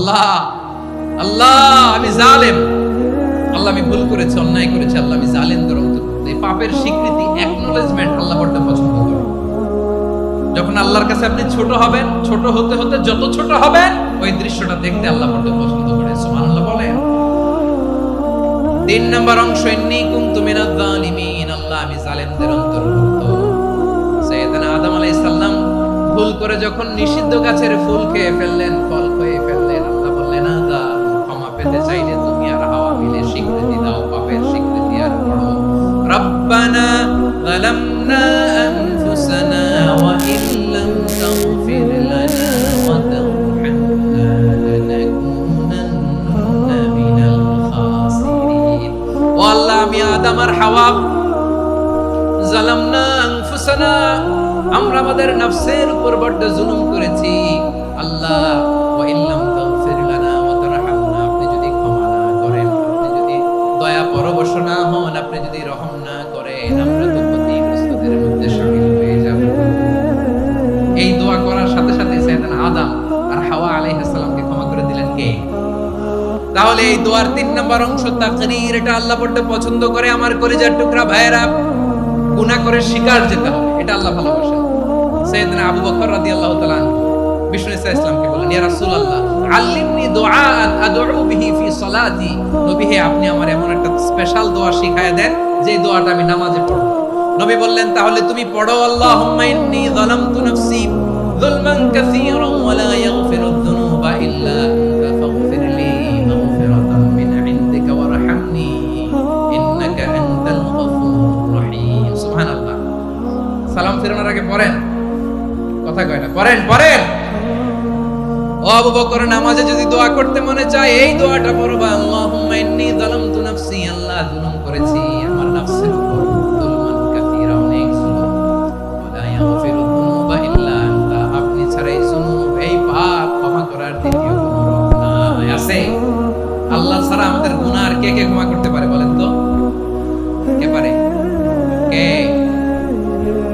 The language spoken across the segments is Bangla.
আল্লাহ আল্লাহ, আমি জালেম। আল্লাহ, আমি ভুল করেছি, অন্যায় করেছি, আল্লাহ, আমি জালেমদের অন্তর্ভুক্ত এই পাপের স্বীকৃতি অ্যাকনোলেজমেন্ট আল্লাহ বড্ড পছন্দ করে। যখন আল্লাহর কাছে আপনি ছোট হবেন, ছোট হতে হতে যত ছোট হবেন, ওই দৃশ্যটা দেখতে আল্লাহ বড্ড পছন্দ করে। সুবহানাল্লাহ বলেন। তিন নম্বর অংশ, ইন্নী কুনতু মিনাজ জালিমিন আল্লাহ, আমি জালেমদের অন্তর্ভুক্ত। সাইয়েদনা আদম আলাইহিস সালাম ভুল করে যখন নিষিদ্ধ গাছের ফুল খেয়ে ফেললেন, ফল ظلمنا أنفسنا وإن لم تغفر لنا وترحمنا لنكونن من الخاسرين ও আল্লাহ আমি আদম আর হাওয়া জালামনা আনফুসানা আমরা আমাদের নফসের উপর বড্ড জুলুম করেছি আল্লাহ তাহলে এই দোয়ার তিন নম্বর অংশ তাকরীর, এটা আল্লাহ বড্ড পছন্দ করে, আমার কলিজার টুকরা ভাইয়েরা। গুনাহ করে শিকার যেতে হবে, এটা আল্লাহ ভালোবাসেন সাইয়েদনা আবু বকর রাদিয়াল্লাহু তাআলা বিষ্ণু ইসা ইসলামকে বললেন, ইয়া রাসূলুল্লাহ, আল্লিমনি দুআআন আদউ বিহি ফি সালাতি। নবী হে, আপনি আমার এমন একটা স্পেশাল দোয়া শিখায় দেন যে দোয়াটা আমি নামাজে পড়ব। নবী বললেন, তাহলে তুমি পড়ো, আল্লাহুম্মা ইন্নী যালামতু নাফসি, যুলমান কাসীরান ওয়া লা পড়েন পড়েন। আবু বকর নামাজে যদি দোয়া করতে মনে চায়, এই দোয়াটা পড়বা, আল্লাহুম্মা ইন্নী যালামতু নাফসি, আল্লাহ জুলুম করেছি, আমার নফসের উপর কাসীরা অনেক ইয়াগফিরু যুনুবা ইল্লা আনতা আপনি এই পাপ ক্ষমা করার দ্বিতীয় কোনো রব আছে? আল্লাহ ছাড়া আমাদের গুনাহ আর কে কে ক্ষমা করতে পারে বলেন তো?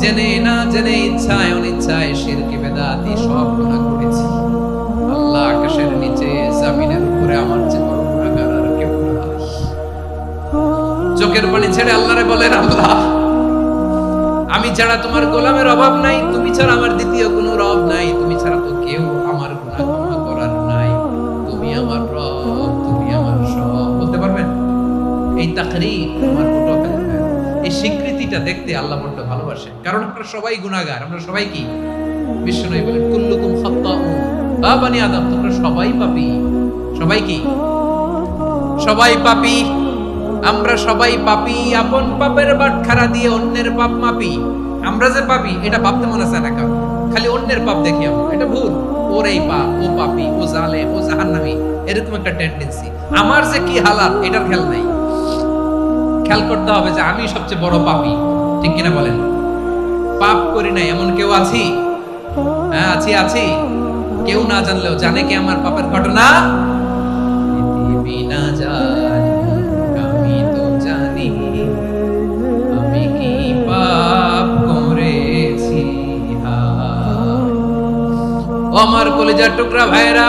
জেনে না জেনে ইচ্ছায় অনিচ্ছায় শিরকি বেদাতি সব গুনাহ করেছি। আল্লাহ আকাশের নিচে, জমিনের উপরে আমার চেয়ে বড় গুনাহগার আর কেউ চোখের পানি ছেড়ে আল্লাহরে বলেন, আল্লাহ, আমি ছাড়া তোমার গোলামের অভাব নাই, তুমি ছাড়া আমার দ্বিতীয় কোনো রব নাই, তুমি ছাড়া তো কেউ আমার ক্ষমা করার নাই। তুমি আমার রব, তুমি আমার সব। বলতে পারবেন? এই তাকরীর আমার ফটো এই স্বীকৃতিটা দেখতে আল্লাহ বড্ড ভালোবাসে। কারণ আমরা সবাই গুনাহগার, আমরা সবাই কি? বিশ্বনবী বলেন, কুল্লুকুম খাত্তাউন বানি আদম তোমরা সবাই পাপী। সবাই কি? সবাই পাপী। আমরা সবাই পাপী, আপন পাপের বাটখারা দিয়ে অন্যের পাপ মাপি। আমরা যে পাপি, এটা ভাবতে মনে চায় না খালি অন্যের পাপ দেখি আমরা, এটা ভুল। ওর এই পাপ, ও পাপি, ও জালে ও জাহান্নামি, এরকম একটা টেন্ডেন্সি আমার যে কি হালাত, এটার খেয়াল নাই। খেয়াল করতে হবে যে আমি সবচেয়ে বড় পাপি। ঠিক কিনা বলেন? পাপ করি নাই, এমন কেউ আছি? হ্যাঁ আছি আছি। কেউ না জানলেও জানে কি আমার পাপের ঘটনা? না আমি জানি। আমি কি পাপ করেছি? আমার কলেজার টুকরা ভাইরা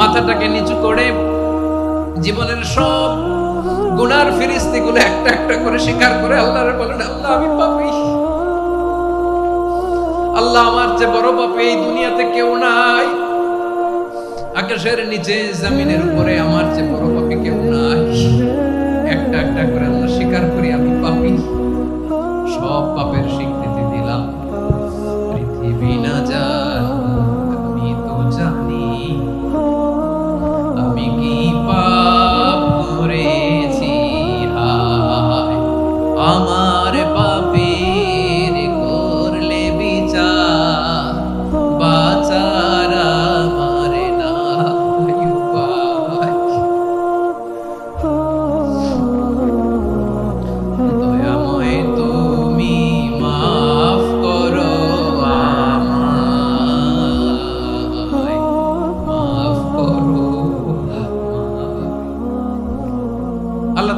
মাথাটাকে নিচু করে জীবনের সব গুনার ফিরিস্তি গুলো একটা একটা করে স্বীকার করে আল্লাহ বলেন, আল্লাহ, আমি পাপি। আল্লাহ আমার যে বড় পাপি, এই দুনিয়াতে কেউ নাই। আকাশের নিচে, জমিনের উপরে আমার যে বড় পাপি কেউ নাই। একটা একটা করে আল্লাহ স্বীকার করি, আমি পাপি। সব পাপের স্বীকৃতি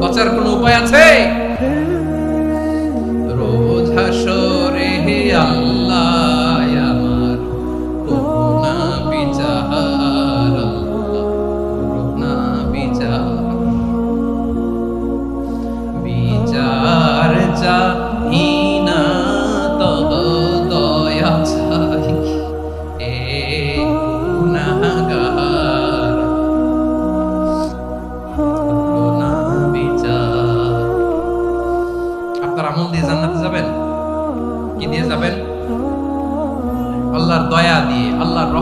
বাঁচার কোনো উপায় আছে? রোজ হাসরে আল্লাহ।